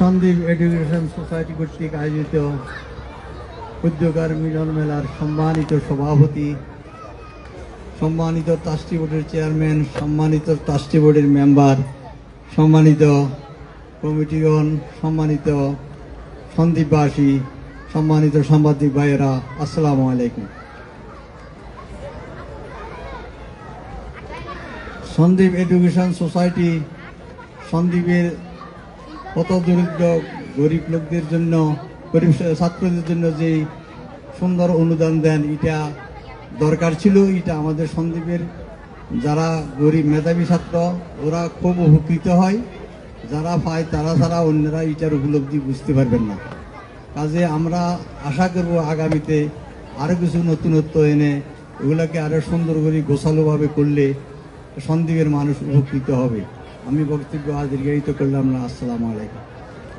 Sandeep education society কর্তৃক আয়োজিত উদ্যোগার মিলন মেলার সম্মানিত সভাপতি সম্মানিত ট্রাস্টি বোর্ডের চেয়ারম্যান সম্মানিত ট্রাস্টি বোর্ডের মেম্বার সম্মানিত কমিটিগণ সম্মানিত সন্দীপবাসী সম্মানিত সাংবাদিক ভাইয়েরা আসসালামু আলাইকুম সন্দীপ এডুকেশন সোসাইটি সন্দীপের কত দরিদ্র গরিব লোকদের জন্য, গরিব ছাত্রদের জন্য যে সুন্দর অনুদান দেন, এটা দরকার ছিল, এটা আমাদের সন্দীপের যারা গরিব মেধাবী ছাত্র, ওরা খুব উপকৃত হয়। যারা পায় তারা ছাড়া অন্যরা এটার উপলব্ধি বুঝতে পারবেন না। কাজে আমরা আশা করব আগামীতে আরও কিছু নতুনত্ব এনে এগুলোকে আরও সুন্দর করে গোছালোভাবে করলে সন্দীপের মানুষ উপকৃত হবে। আমি বক্তব্য দীর্ঘায়িত করলাম না আসসালামু আলাইকুম।